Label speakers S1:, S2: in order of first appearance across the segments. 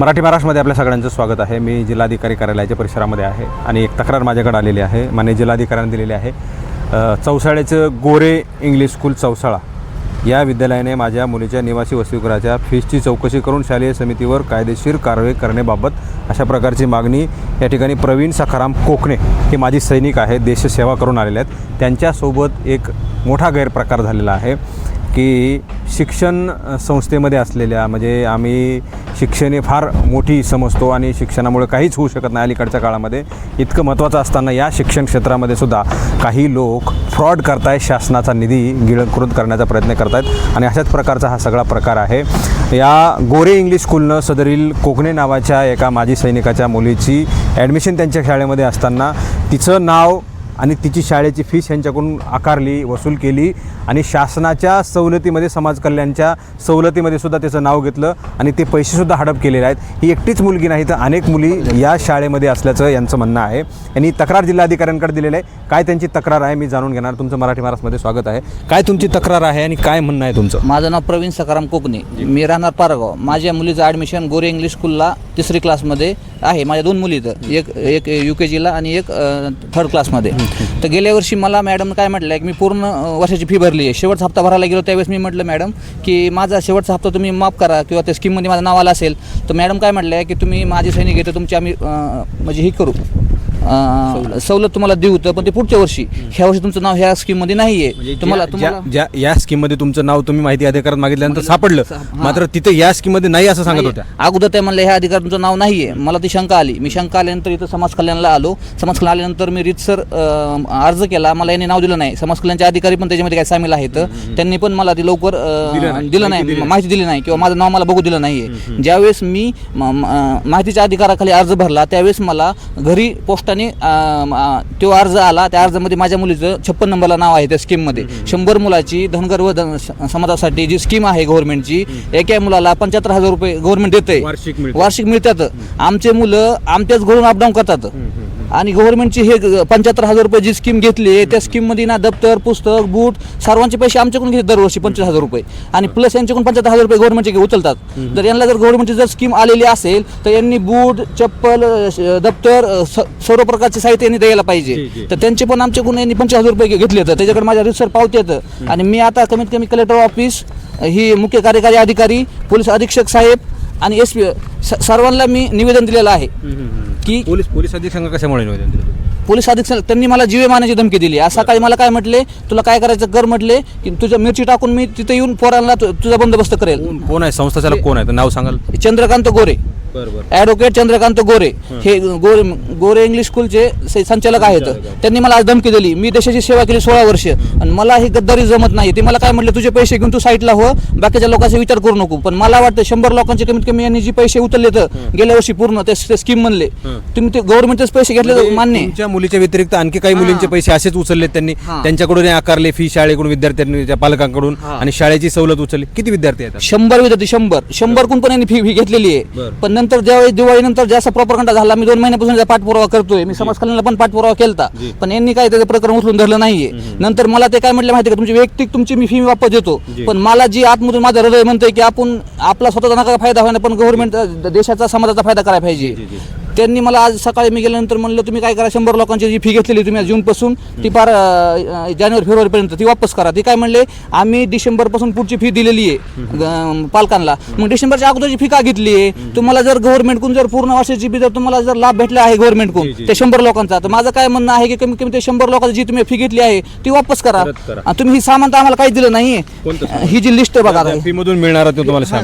S1: मराठी महाराष्ट्रमध्ये आपल्या सगळ्यांचं स्वागत आहे. मी जिल्हाधिकारी कार्यालयाच्या परिसरामध्ये आहे आणि एक तक्रार माझ्याकडे आलेली आहे. माने जिल्हाधिकाऱ्यांनी दिलेली आहे. चौसाळ्याचं गोरे इंग्लिश स्कूल चौसाळा या विद्यालयाने माझ्या मुलीच्या निवासी वसतिगृहाच्या फीसची चौकशी करून शालेय समितीवर कायदेशीर कारवाई करण्याबाबत अशा प्रकारची मागणी या ठिकाणी प्रवीण सखाराम कोकणे हे माझी सैनिक आहेत देशसेवा करून आलेले आहेत. त्यांच्यासोबत एक मोठा गैरप्रकार झालेला आहे की शिक्षण संस्थेमध्ये असलेल्या म्हणजे आम्ही शिक्षण हे फार मोठी समजतो आणि शिक्षणामुळे काहीच होऊ शकत नाही अलीकडच्या काळामध्ये. इतकं महत्त्वाचं असताना या शिक्षण क्षेत्रामध्ये सुद्धा काही लोक फ्रॉड करतायत शासनाचा निधी गिळंकृत करण्याचा प्रयत्न करतायत आणि अशाच प्रकारचा हा सगळा प्रकार आहे. या गोरे इंग्लिश स्कूलनं सदरील कोकणे नावाच्या एका माजी सैनिकाच्या मुलीची ॲडमिशन त्यांच्या शाळेमध्ये असताना तिचं नाव आणि तिची शाळेची फीस यांच्याकडून आकारली वसूल केली आणि शासनाच्या सवलतीमध्ये समाज कल्याणच्या सवलतीमध्ये सुद्धा त्याचं नाव घेतलं आणि ते पैसेसुद्धा हडप केलेले आहेत. ही एकटीच मुलगी नाही तर अनेक मुली या शाळेमध्ये असल्याचं यांचं म्हणणं आहे. यांनी तक्रार जिल्हाधिकाऱ्यांकडे दिलेलं आहे. काय त्यांची तक्रार आहे मी जाणून घेणार. तुमचं मराठी महाराष्ट्रमध्ये स्वागत आहे. काय तुमची तक्रार आहे आणि काय म्हणणं आहे तुमचं?
S2: माझं नाव प्रवीण सकाराम कोकणे. मी राहणार पारगाव. माझ्या मुलीचं ॲडमिशन गोरे इंग्लिश स्कूलला तिसरी क्लासमध्ये आहे. माझ्या दोन मुली इथं. एक एक यू के जीला आणि एक थर्ड क्लासमध्ये तर गेल्या वर्षी मला मॅडम काय म्हटलं की मी पूर्ण वर्षाची फी भरली आहे शेवटचा हप्ता भरायला गेलो त्यावेळेस मी म्हटलं मॅडम की माझा शेवटचा हप्ता तुम्ही माफ करा किंवा त्या स्कीममध्ये माझं नाव आलं असेल तर मॅडम काय म्हटलं आहे की तुम्ही माझी सैनिक घेतो तुमची आम्ही म्हणजे हे करू. अ, सवलत. तुम्हाला देऊ तर पण ते पुढच्या वर्षी. ह्या वर्षी तुमचं नाव ह्या स्कीममध्ये नाही आहे तुम्हाला
S1: ज्या-
S2: तुम्हाला
S1: ज्या ज्या स्कीममध्ये तुमचं नाव तुम्ही माहिती अधिकारात मागितल्यानंतर सापडलं.
S2: हां.
S1: मात्र तिथे या स्कीममध्ये नाही असं सांगत. होत्या.
S2: अगोदर ते म्हणले ह्या अधिकार तुमचं नाव नाही आहे मला ती शंका आली. मी शंका आल्यानंतर इथं समाज कल्याणला आलो. समाज कल्याण आल्यानंतर मी रीतसर अं, अर्ज केला. मला यांनी नाव दिलं नाही. समाज कल्याणचे अधिकारी पण त्याच्यामध्ये काय सामील आहेत. त्यांनी पण मला ते लवकर अं,
S1: दिलं नाही.
S2: दिलं
S1: माहिती दिली
S2: नाही. माहिती दिली नाही. किंवा माझं नाव मला बघू दिलं नाही आहे ज्यावेळेस मी म- म- अं, माहितीच्या अधिकाराखाली अर्ज भरला त्यावेळेस मला घरी पोस्टाने तो अर्ज आला त्या अर्जामध्ये माझ्या मुलीचं छप्पन नंबरला नाव आहे त्या स्कीममध्ये. शंभर मुलाची धनगर व समाजासाठी जी स्कीम आहे गव्हर्नमेंटची एका मुलाला पंच्याहत्तर हजार रुपये गव्हर्नमेंट देते.
S1: वार्षिक
S2: मिळतात. आमचे मुलं आमच्याच घरून अपडाऊन करतात. आणि गव्हर्नमेंटची हे पंच्याहत्तर हजार रुपये जी स्कीम घेतली आहे त्या स्कीममध्ये ना दप्तर पुस्तक बूट सर्वांचे पैसे आमच्याकडून घेतात दरवर्षी पंचवीस हजार रुपये. आणि प्लस यांच्याकडून पंच्याहत्तर हजार रुपये गव्हर्नमेंटचे उचलतात. जर यांना जर गव्हर्नमेंटची जर स्कीम आलेली असेल तर यांनी बूट चप्पल दप्तर सर्व प्रकारचे साहित्य यांनी द्यायला पाहिजे. तर त्यांचे पण आमच्याकडून यांनी पंचवीस हजार रुपये घेतले तर त्याच्याकडे माझ्या रिसर पावते येतं आणि मी आता कमीत कमी कलेक्टर ऑफिस ही मुख्य कार्यकारी अधिकारी पोलीस अधीक्षक साहेब आणि एस पी सर्वांना मी निवेदन दिलेलं आहे. की
S1: पोलीस पोलीस अधीक्षक कशामुळे?
S2: पोलीस अधीक्षक त्यांनी मला जीवे मारण्याची धमकी दिली. आज सकाळी मला काय म्हटले? तुला काय करायचं? कर म्हटले की तुझ्या मिरची टाकून मी तिथे येऊन पोरांना तु- तुझा बंदोबस्त करेल.
S1: कोण आहे? संस्था कोण आहे? तर नाव सांगाल.
S2: चंद्रकांत गोरे. ॲडव्होकेट चंद्रकांत गोरे. हे. गोरे गोरे इंग्लिश स्कूलचे संचालक आहेत. त्यांनी मला आज धमकी दिली. मी देशाची सेवा केली सोळा वर्ष. आणि मला ही गद्दारी जमत नाही ते मला काय म्हटले तुझे पैसे घेऊन तू साईडला हो. बाकीच्या लोकांचा विचार करू नको. पण मला वाटतं शंभर लोकांचे कमीत कमी यांनी जे पैसे उचलले तर गेल्या वर्षी पूर्ण ते स्कीम म्हणले. तुम्ही ते गव्हर्नमेंटच पैसे घेतले तर मान्य.
S1: तुमच्या मुलीच्या व्यतिरिक्त आणखी काही मुलींचे पैसे असेच उचलले त्यांनी. त्यांच्याकडून आकारले फी शाळेकडून विद्यार्थ्यांनी पालकांकडून. आणि शाळेची सवलत उचलली. किती विद्यार्थी आहेत
S2: शंभर विद्यार्थी शंभर. शंभर कोण पण यांनी फी फी घेतलेली आहे. पण नंतर ज्यावेळी दिवाळीनंतर जास्त प्रॉपरखंडा झाला मी दोन महिन्यापासून त्याचा पाठपुरावा करतोय. मी समाज कल्याणला पण पाठपुरावा केलता. पण यांनी काय त्याचं प्रकरण उचलून धरलं नाहीये. नंतर मला ते काय म्हटलं माहिती का? तुमची वैयक्तिक तुमची मी फी वापस देतो. पण मला जी आतमधून माझं हृदय म्हणतंय की आपण आपला स्वतःचा नका फायदा होईना पण गव्हर्नमेंट देशाचा समाजाचा फायदा करायला पाहिजे. त्यांनी मला आज सकाळी मी गेल्यानंतर म्हणलं तुम्ही काय करा शंभर लोकांची जी फी घेतलेली तुम्ही जूनपासून ती फार जानेवारी फेब्रुवारीपर्यंत ती वापस करा. ती काय म्हणले आम्ही डिसेंबरपासून पुढची फी दिलेली आहे पालकांना. मग डिसेंबरच्या अगोदरची फी का घेतली आहे? तुम्हाला जर गव्हर्नमेंटकडून जर पूर्ण वर्षाची फी जर तुम्हाला जर लाभ भेटला आहे गव्हर्नमेंटकडून ते शंभर लोकांचा तर माझं काय म्हणणं आहे की कमीत कमी ते शंभर लोकांची जी तुम्ही फी घेतली आहे ती वापस करा. तुम्ही ही सामान तर आम्हाला काही दिलं नाही ही जी लिस्ट बघा
S1: मिळणार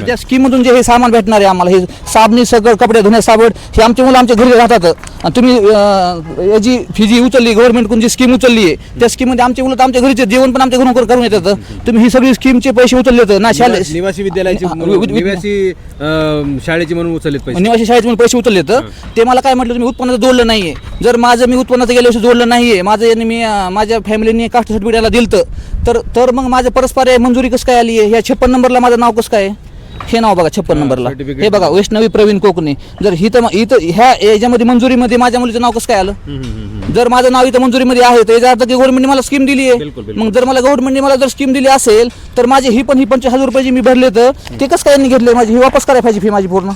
S2: त्या स्कीम मधून जे हे सामान भेटणार आहे आम्हाला हे साबणी सगळं कपडे धुण्या साबण हे आमचे मुलं आमच्या घरी राहतात. आणि तुम्ही अं, याची फी जी उचलली गव्हर्नमेंटकडून जी स्कीम उचलली आहे त्या स्कीममध्ये आमचे मुलं तर आमच्या घरीचे जेवण पण आमच्या घरून कर- करून येतात. तुम्ही ही सगळी स्कीमचे पैसे उचलले तर ना शाले
S1: निवासी विद्यालयाची
S2: हा, वि- वि-
S1: निवासी अं, शाळेची म्हणून उचललेत पैसे.
S2: निवासी शाळेत म्हणून पैसे उचलले तर ते मला काय म्हटलं तुम्ही उत्पन्नाचं जोडलं नाहीये. जर माझं मी उत्पन्नाचं गेल्या वर्षी जोडलं नाहीये माझं यांनी मी अं, माझ्या फॅमिलीने कास्ट सर्टिफिकेट याला दिलं तर तर मग माझं परस्पर आहे मंजुरी कसं काय आली आहे ह्या छप्पन नंबरला माझं नाव कसं काय आहे? हे नाव बघा छप्पन नंबरला. हे बघा वैष्णवी प्रवीण कोकणे. जर इथं इथं ह्या याच्यामध्ये मंजुरीमध्ये माझ्या मुलीचं नाव कसं काय आलं? जर माझं नाव इथं मंजुरीमध्ये आहे तर याचा अर्थ की गव्हर्नमेंटने मला स्कीम दिली आहे. मग जर मला गव्हर्नमेंटने मला जर स्कीम दिली असेल तर माझी ही पण ही पंचवीस हजार रुपये मी भरले तर ते कसं काय यांनी घेतले? माझी ही वापस करायला पाहिजे फी माझी पूर्ण.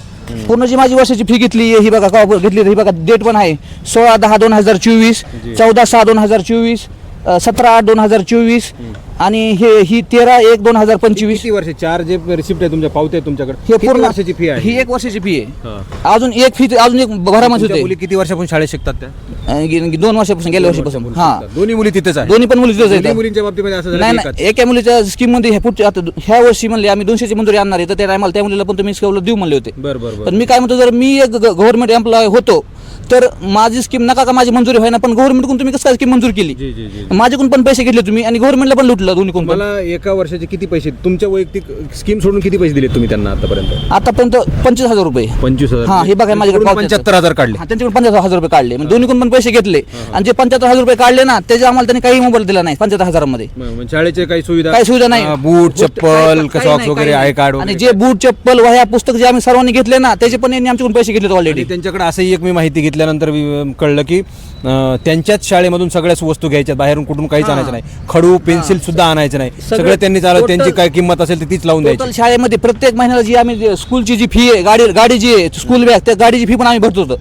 S2: पूर्ण जी माझी वर्षाची फी घेतली ही बघा घेतली ही बघा डेट पण आहे. सोळा दहा दोन हजार चोवीस चौदा सहा दोन हजार चोवीस सतरा आठ दोन हजार चोवीस आणि हे ही तेरा एक दोन हजार पंचवीस.
S1: किती वर्ष? चार जे रिसिप्ट आहे तुमच्या पावते तुमच्याकडे.
S2: हे पूर्ण
S1: वर्षाची फी आहे?
S2: ही एक वर्षाची फी आहे. अजून एक फी अजून एक होते.
S1: मुली किती वर्षापासून शाळेत शिकतात त्या?
S2: अं, गे- दोन वर्षापासून गेल्या वर्षापासून. हा.
S1: दोन्ही मुली तिथेच आहे
S2: दोन्ही पण मुली तिथेच आहेत.
S1: मुलींच्या बाबतीमध्ये असं झालं
S2: नाही
S1: की
S2: नाही. एका मुलीच्या स्कीममध्ये ह्या पुढच्या आता ह्या वर्षी म्हणले आम्ही दोनशेची मंजुरी आणणार आहे. तर त्या टायमाला त्या मुलीला पण तुम्ही स्कीमला देऊ म्हणले होते.
S1: बर बर बर.
S2: पण मी काय म्हणतो जर मी एक गव्हर्नमेंट एम्प्लॉय होतो तर माझी स्कीम नका का माझी मंजुरी व्हायना पण गव्हर्नमेंटकडून तुम्ही कसं काय स्कीम मंजूर केली?
S1: जी जी जी.
S2: माझ्याकडून पण पैसे घेतले तुम्ही आणि गव्हर्नमेंटला पण लुटलं दोन्ही कोण पण.
S1: मला एका वर्षाचे किती पैसे तुमच्या वैयक्तिक स्कीम सोडून किती पैसे दिले तुम्ही त्यांना आतापर्यंत?
S2: आतापर्यंत पंचवीस हजार रुपये.
S1: पंचवीस हजार
S2: हा हे बघा माझ्याकडे.
S1: पंच्याहत्तर हजार काढले.
S2: हा, त्यांच्याकडून पंच्याहत्तर हजार रुपये काढले. म्हणजे दोन्हीकडून पण पैसे घेतले. आणि जे पंच्याहत्तर हजार रुपये काढले ना त्याचे आम्हाला त्यांनी काही मोबाईल दिला नाही पंच्याहत्तर हजारामध्ये.
S1: मग शाळेचे काही सुविधा?
S2: काही सुविधा नाही.
S1: अं, बूट चप्पल
S2: काही-
S1: सॉक्स
S2: नाही,
S1: वगैरे
S2: काही
S1: आय
S2: नाही.
S1: कार्ड
S2: आणि जे बूट चप्पल वह्या पुस्तक जे आम्ही सर्वांनी घेतले ना त्याचे पण यांनी आमच्याकडून पैसे घेतले ऑलरेडी
S1: आणि त्यांच्याकडे असंही एक मी माहिती घेतल्यानंतर वि- कळलं की अं, त्यांच्याच शाळेमधून सगळ्याच वस्तू घ्यायच्यात बाहेरून कुठून काहीच. आणायचं नाही. खडू पेन्सिल सुद्धा आणायचं नाही.
S2: सगळं
S1: त्यांनी चालत
S2: total-
S1: त्यांची काय किंमत असेल ती तीच लावून द्यायची.
S2: टोटल शाळेमध्ये प्रत्येक महिन्याला जी आम्ही जे स्कूलची जी फी आहे गाडी गाडी जी आहे स्कूल बॅग त्या गाडीची फी पण आम्ही भरतो होतो.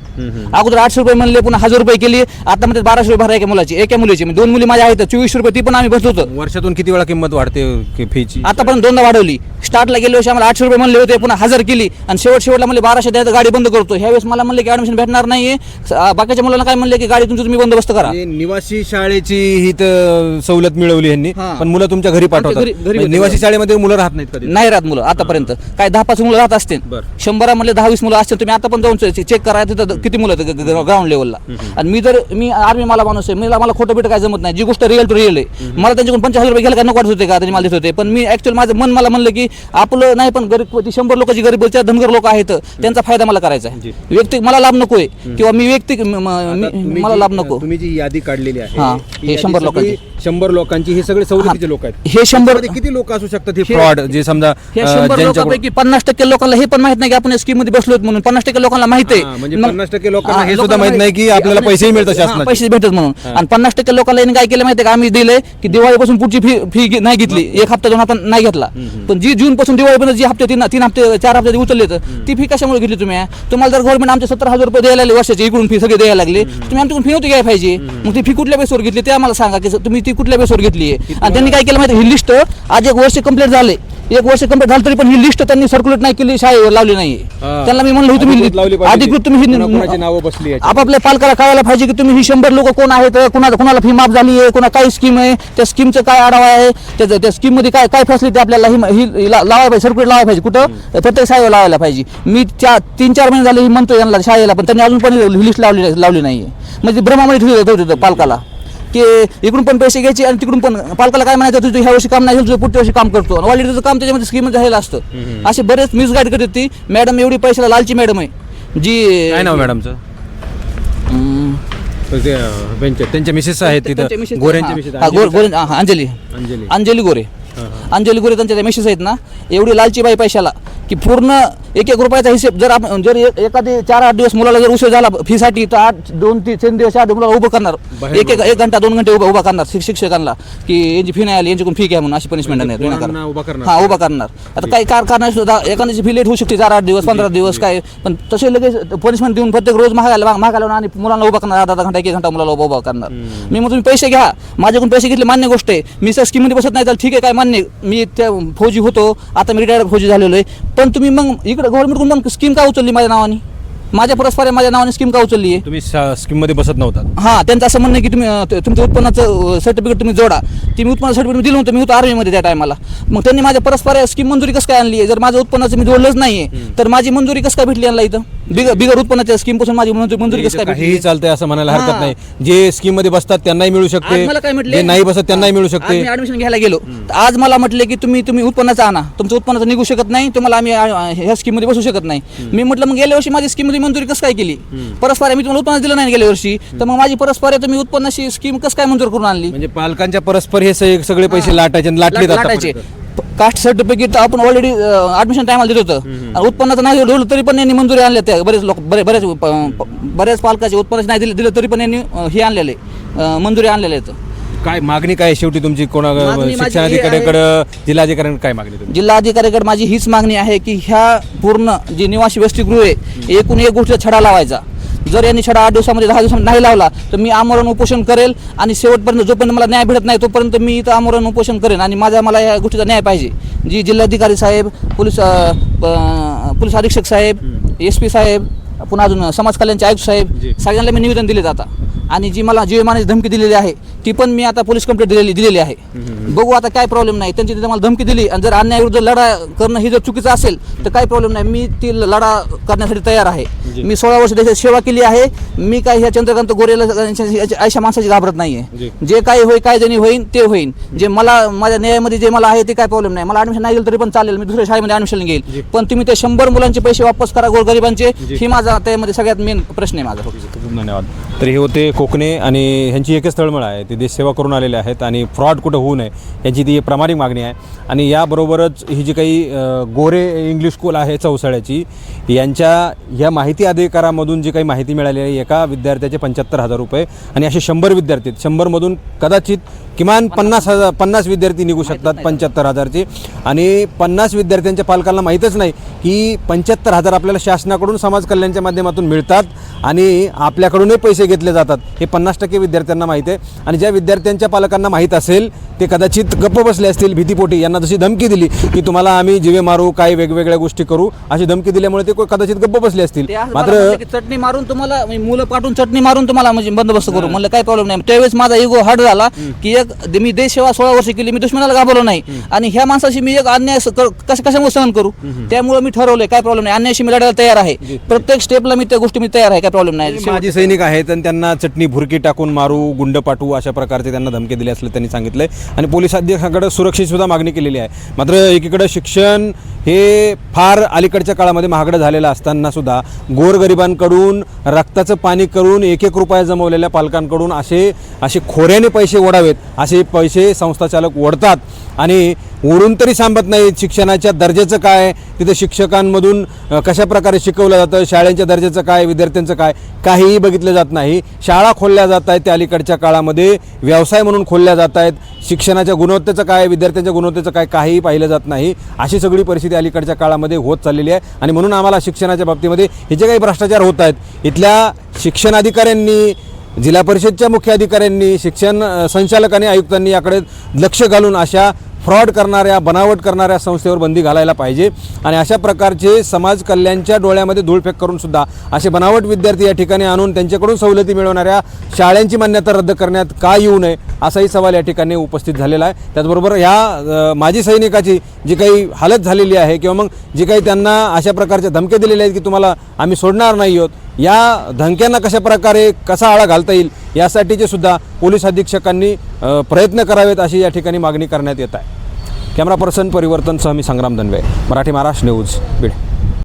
S2: अगोदर आठशे रुपये म्हणले पुन्हा हजार रुपये केली. आता मध्ये बाराशे रुपये भरा एका मुलाची एका मुलीची. म्हणजे दोन मुली माझ्या आहेत चोवीसशे रुपये ती पण आम्ही भरतो होतो.
S1: वर्षातून किती वेळा किंमत वाढते फीची
S2: आतापर्यंत दोनदा वाढवली. स्टार्टला गेल्या वर्षी आम्हाला आठशे रुपये म्हणले होते पुन्हा हजार केली. आणि शेवट शेवटला म्हणले बाराशे द्यायचं गाडी बंद करतो. ह्यावेळेस मला म्हणले की ऍडमिशन भेटणार आ, बाकीच्या मुलांना काय म्हणले की गाडी तुमची तुम्ही बंदोबस्त करा.
S1: म्हणजे निवासी शाळेची ही तर सवलत मिळवली यांनी.
S2: हा.
S1: पण मुलं तुमच्या घरी पाठवतात.
S2: घरी- घरी
S1: म्हणजे
S2: होते.
S1: निवासी शाळेमध्ये मुलं राहत नाहीत कधी?
S2: नाही राहत मुलं आतापर्यंत. काय दहा पाच मुलं राहत असतील.
S1: बरं.
S2: शंभरामधले दहा वीस मुलं असतील तुम्ही आता पण जाऊन चेक करा तिथं किती मुलं आहेत ग्राउंड लेवलला आणि मी जर मी आर्मी मला माणूस आहे मला मला खोटं बिटं काय जमत नाही. जी गोष्ट रिअल टू रिअल आहे. मला त्यांच्याकडून पंचाळीस हजार रुपये घ्यायला काय नको वाटत होते का? त्यांनी मला देत होते. पण मी ऍक्च्युअली माझं मन मला म्हणलं की आपलं नाही पण गरीब शंभर लोक जी गरीब धनगर लोक आहेत त्यांचा फायदा मला करायचा. आहे व्यक्तिक मला लाभ नकोय किंवा मी व्यक्तिक
S1: तुम्ही
S2: मला लाभ नको
S1: तुम्ही जी यादी काढलेली आहे
S2: शंभर लोकांची.
S1: शंभर लोकांची हे सगळे सवलतीचे लोक आहेत.
S2: हे शंभर
S1: त्यामध्ये किती लोक असू शकतात हे
S2: हे-
S1: फ्रॉड जे समजा
S2: हे
S1: अं,
S2: शंभर
S1: ज्यांच्याकडून-
S2: लोकांपैकी पन्नास टक्के लोकांना हे पण माहीत नाही की आपण स्कीममध्ये बसलो म्हणून. पन्नास टक्के लोकांना माहीत
S1: हा, म्हणजे
S2: आहे मग-
S1: 50% लोकांना
S2: हा,
S1: हे सुद्धा माहीत नाही की आपल्याला
S2: आपण-
S1: पैसेही मिळतात
S2: हा,
S1: शासनाचे.
S2: पैसे भेटत म्हणून. आणि पन्नास टक्के लोकांना यांनी काय केलं माहिती का? आम्ही दिले की दिवाळीपासून पुढची फी फी नाही घेतली. एक हप्ता दोन हप्ता नाही घेतला. पण जी जून पासून दिवाळीपर्यंत जी हप्ते तीन तीन हप्ते चार हप्ते उचलले तर ती फी कशामुळे घेतली तुम्ही? तुम्हाला जर गव्हर्नमेंट आमचे सत्तर हजार रुपये द्यायला लागले वर्षाची इकडून फी सगळी द्यायला लागली तुम्ही आमच्याकडून फी नव्हती घ्यायला पाहिजे. मग ती फी कुठल्या बेसवर घेतली? ते आम्हाला सांगा की तुम्ही ती कुठल्या बेसवर घेतली आहे? आणि त्यांनी काय केलं माहिती ही लिस्ट आज एक वर्ष कंप्लीट झाले एक वर्ष कंप्लीट झालं तरी पण ही लिस्ट त्यांनी सर्क्युलेट नाही केली शाळेवर लावली नाही. त्यांना मी म्हणलं तुम्ही. अधिकृत तुम्ही ही
S1: नावं बसली.
S2: आपापल्या पालकाला कळायला पाहिजे की तुम्ही ही शंभर लोक कोण आहेत कोणा कोणाला फी माफ झाली आहे कोणा काय स्कीम आहे त्या स्कीमचं काय आढावा आहे त्या त्या स्कीममध्ये काय काय फॅसिलिटी आपल्याला ही लावायला पाहिजे सर्क्युलेट लावायला पाहिजे. कुठं? प्रत्येक शाळेला लावायला पाहिजे. मी चार तीन चार महिने झाले ही म्हणतो यांना शाळेला पण त्यांनी अजून पण लिस्ट लावली लावली नाही म्हणजे भ्रमामध्ये ठेवत होतं पालकाला. की इकडून पण पैसे घ्यायचे आणि तिकडून पण पालकाला काय म्हणायचं तुझं ह्या वर्षी काम नाही झालं तुझं पुढच्या वर्षी काम करतो. ऑलरेडी तुझं काम त्याच्यामध्ये स्कीम झालेलं असतं. असे बरेच मिसगाईड करते ती. मॅडम एवढी पैशाला लालची मॅडम आहे. जी
S1: काय नाव मॅडमचं? त्यांच्या मिसेस आहेत तिथं. गोऱ्यांच्या
S2: अंजली.
S1: अंजली.
S2: गोरे. अंजली गोरे त्यांच्या मिसेस आहेत ना. एवढी लालची बाई पैशाला. की पूर्ण एक एक रुपयाचा हिशेब जर आपण जर एखादी चार आठ दिवस मुलाला जर उशीर झाला फीसाठी तर आठ दोन तीन तीन दिवस आठ मुलाला उभं करणार. एक एक एक घंटा दोन घंटे उभा उभा करणार शिक- शिक्षकांना की यांची फी नाही आली यांच्याकडून फी घ्या म्हणून अशी पनिशमेंट नाही. हा उभा करणार. आता काही कारखाना सुद्धा एखाद्याची फी लेट होऊ शकते चार आठ दिवस पंधरा दिवस काय पण तसे लगेच पनिशमेंट देऊन प्रत्येक रोज महागायला महागायला आणि मुलांना उभा करणार अर्धा घंटा एक घंटा मुलाला उभा उभा करणार. मी मग तुम्ही पैसे घ्या. माझ्याकडून पैसे घेतले मान्य गोष्ट आहे. मी त्या स्कीममध्ये बसत नाही तर ठीक आहे काय मान्य. मी त्या फौजी होतो. आता मी रिटायर्ड फौजी झालेलो आहे. पण तुम्ही मग इकडे गव्हर्नमेंटकडून मग स्कीम का उचलली माझ्या नावाने? माझ्या परस्पर माझ्या नावाने स्कीम का उचलली आहे?
S1: तुम्ही स्कीममध्ये बसत नव्हता
S2: हा त्यांचं असं म्हणणं आहे की तुम्ही अं, त- तुमचं उत्पन्नाचं सर्टिफिकेट तुम्ही जोडा. ती मी उत्पन्न सर्टिफिकेट दिलं होतं मी होतो आर्मीमध्ये त्या टायमाला मग त्यांनी माझ्या परस्पर स्कीम मंजुरी कसं काय आणली आहे? जर माझं उत्पन्नाचं मी जोडलंच नाहीये तर माझी मंजुरी कसं काय भेटली यांना इथं? बिगर बिगर उत्पन्नाच्या स्कीमपासून माझी मंजुरी मंजुरी कसं काय भेटली?
S1: काहीही चालतंय असं म्हणायला हरकत
S2: हा.
S1: नाही. जे स्कीममध्ये बसतात त्यांनाही मिळू
S2: आज
S1: शकते
S2: मला काय म्हटले?
S1: जे नाही बसत त्यांनाही मिळू शकते.
S2: मी ऍडमिशन घ्यायला गेलो. तर आज मला म्हटले की तुम्ही तुम्ही उत्पन्नाचं आणा. तुमचं उत्पन्नाचं निघू शकत नाही. तुम्हाला आम्ही आ, आ, ह्या स्कीममध्ये बसू शकत नाही. मी म्हटलं मग गेल्या वर्षी माझी स्कीममध्ये मंजुरी कसं काय केली? परस्पर मी तुम्हाला उत्पन्न दिलं नाही गेल्या वर्षी. तर मग माझी परस्पर तुम्ही उत्पन्नाची स्कीम कसं काय मंजूर करून आणली?
S1: म्हणजे पालकांच्या परस्पर हे सगळे सगळे पैसे लाटायचे आणि लाटले
S2: लाट- लाटायचे. कास्ट सर्टिफिकेट आपण ऑलरेडी ऍडमिशन टायमाला देत होतं. उत्पन्नाचं नाही दिलं तरी पण यांनी मंजुरी आणल्या त्या बरेच लोक बरे बरेच बऱ्याच पालकाचे उत्पन्नाचे नाही दिले दिलं तरी पण यांनी हे आणलेले मंजुरी आणलेले आहेत.
S1: काय मागणी काय शेवटी तुमची? कोणा शिक्षणाधिकाऱ्याकडं जिल्हाधिकाऱ्यांकडे काय मागणी
S2: जिल्हाधिकाऱ्याकडे माझी हीच मागणी आहे की ह्या पूर्ण जे निवासी वसतिगृह आहे एकूण एक गोष्टीचा छडा लावायचा. जर यांनी छडा आठ दिवसामध्ये दहा दिवसामध्ये नाही लावला तर मी आमरण उपोषण करेल आणि शेवटपर्यंत जोपर्यंत मला न्याय भेटत नाही तोपर्यंत मी इथं आमरण उपोषण करेन आणि माझा मला या गोष्टीचा न्याय पाहिजे. जी जिल्हाधिकारी साहेब पोलीस पोलीस अधीक्षक साहेब एस पी साहेब पुन्हा अजून समाज कल्याणचे आयुक्त साहेब. सगळ्यांना मी निवेदन दिले आता आणि जी मला जीवमानाची धमकी दिलेली आहे ती पण मी आता पोलीस कंप्लेंट दिलेली दिलेली आहे. बघू आता काय प्रॉब्लेम नाही. त्यांची तिथे मला धमकी दिली आणि जर अन्यायाविरुद्ध लढा करणं ही जर चुकीचं असेल तर काही प्रॉब्लेम नाही. मी ती लढा करण्यासाठी तयार आहे. मी सोळा वर्ष देशात सेवा केली आहे. मी काय ह्या चंद्रकांत गोरेला अशा माणसाची घाबरत. नाहीये. जे. काही होईल काय जणी होईल ते होईल जे मला माझ्या न्यायामध्ये जे मला आहे ते काय प्रॉब्लेम नाही. मला ऍडमिशन नाही दिलं तरी पण चालेल. मी दुसऱ्या शाळेमध्ये ऍडमिशन. घेईल. पण तुम्ही ते शंभर मुलांचे पैसे वापस करा गोरगरिबांचे. ही माझा त्यामध्ये सगळ्यात मेन प्रश्न आहे माझा.
S1: खूप खूप धन्यवाद. तर हे होते कोकणे आणि ह्यांची एकच तळमळ आहे ते देश सेवा करून आलेले आहेत आणि फ्रॉड कुठं होऊ नये यांची ती प्रामाणिक मागणी आहे आणि याबरोबरच ही जी काही गोरे इंग्लिश स्कूल आहे चौसाळ्याची यांच्या ह्या माहिती अधिकारामधून जी काही माहिती मिळाली आहे एका विद्यार्थ्याचे पंच्याहत्तर हजार रुपये आणि असे शंभर विद्यार्थी आहेत. शंभरमधून कदाचित किमान पन्नास हजार पन्नास विद्यार्थी निघू शकतात. पंच्याहत्तर हजारचे आणि पन्नास विद्यार्थ्यांच्या पालकांना माहीतच नाही की पंच्याहत्तर हजार आपल्याला शासनाकडून समाज कल्याणच्या माध्यमातून मिळतात आणि आपल्याकडूनही पैसे घेतले जातात. हे पन्नास टक्के विद्यार्थ्यांना माहीत आहे. आणि ज्या विद्यार्थ्यांच्या पालकांना माहीत असेल ते कदाचित गप्प बसले असतील. भीतीपोटी यांना जशी धमकी दिली की तुम्हाला आम्ही जिवे मारू काय वेगवेगळ्या गोष्टी करू अशी धमकी दिल्यामुळे ते कदाचित गप्प बसले असतील. मात्र
S2: चटणी मारून तुम्हाला मुलं पाठवून चटणी मारून तुम्हाला म्हणजे बंदोबस्त करू. म्हणलं काय प्रॉब्लेम नाही. त्यावेळेस माझा इगो हार्ड झाला की एक मी देश सेवा सोळा वर्ष केली मी दुश्मनाला घाबरलो नाही. आणि ह्या माणसाशी मी एक अन्याय कशामुळे सहन करू? त्यामुळे मी ठरवलंय काय प्रॉब्लेम नाही. अन्यायाशी मी लढायला तयार आहे. प्रत्येक स्टेपला मी त्या गोष्टी मी तयार आहे काय प्रॉब्लेम नाही.
S1: माजी सैनिक आहेत आपण त्यांना चटणी भुरकी टाकून मारू गुंड पाठवू अशा प्रकारचे त्यांना धमकी दिली असले त्यांनी सांगितलंय आणि पोलीस अध्यक्षाकडे सुरक्षेचीसुद्धा मागणी केलेली आहे. मात्र एकीकडे शिक्षण हे फार अलीकडच्या काळामध्ये महागडं झालेलं असताना सुद्धा गोरगरिबांकडून रक्ताचं पाणी करून एक एक रुपया जमवलेल्या पालकांकडून असे असे खोऱ्याने पैसे ओढावेत असे पैसे संस्थाचालक ओढतात. आणि ओढून तरी सांगत नाहीत शिक्षणाच्या दर्जाचं काय? तिथं शिक्षकांमधून कशा प्रकारे शिकवलं जातं? शाळेच्या दर्जाचं काय? विद्यार्थ्यांचं काय? काहीही बघितलं जात नाही. शाळा खोलल्या जात आहेत त्या अलीकडच्या काळामध्ये. व्यवसाय म्हणून खोलल्या जात आहेत. शिक्षणाच्या गुणवत्तेचं काय? विद्यार्थ्यांच्या गुणवत्तेचं काय? काहीही पाहिलं जात नाही. अशी सगळी परिस्थिती अलीकडच्या काळामध्ये होत चाललेली आहे. आणि म्हणून आम्हाला शिक्षणाच्या बाबतीमध्ये हे जे काही भ्रष्टाचार होत आहेत इथल्या शिक्षण अधिकाऱ्यांनी जिल्हा परिषदच्या मुख्य अधिकाऱ्यांनी शिक्षण अ, संचालकांनी आयुक्तांनी याकडे लक्ष घालून अशा फ्रॉड करणाऱ्या बनावट करणाऱ्या संस्थेवर बंदी घालायला पाहिजे. आणि अशा प्रकारचे समाज कल्याणच्या डोळ्यामध्ये धूळफेक करून सुद्धा असे बनावट विद्यार्थी या ठिकाणी आणून त्यांच्याकडून सवलती मिळवणाऱ्या शाळांची मान्यता रद्द करण्यात का येऊ नये. असाही सवाल या ठिकाणी उपस्थित झालेला आहे. त्याचबरोबर ह्या माजी सैनिकाची जी काही हालत झालेली आहे किंवा मग जी काही त्यांना अशा प्रकारच्या धमक्या दिलेल्या आहेत की तुम्हाला आम्ही सोडणार नाही आहोत या धमक्यांना कशा प्रकारे कसा आळा घालता येईल यासाठीचे सुद्धा पोलीस अधीक्षकांनी प्रयत्न करावेत अशी या ठिकाणी मागणी करण्यात येत आहे. कॅमेरा पर्सन परिवर्तनसह मी संग्राम दनवे मराठी महाराष्ट्र न्यूज बीड.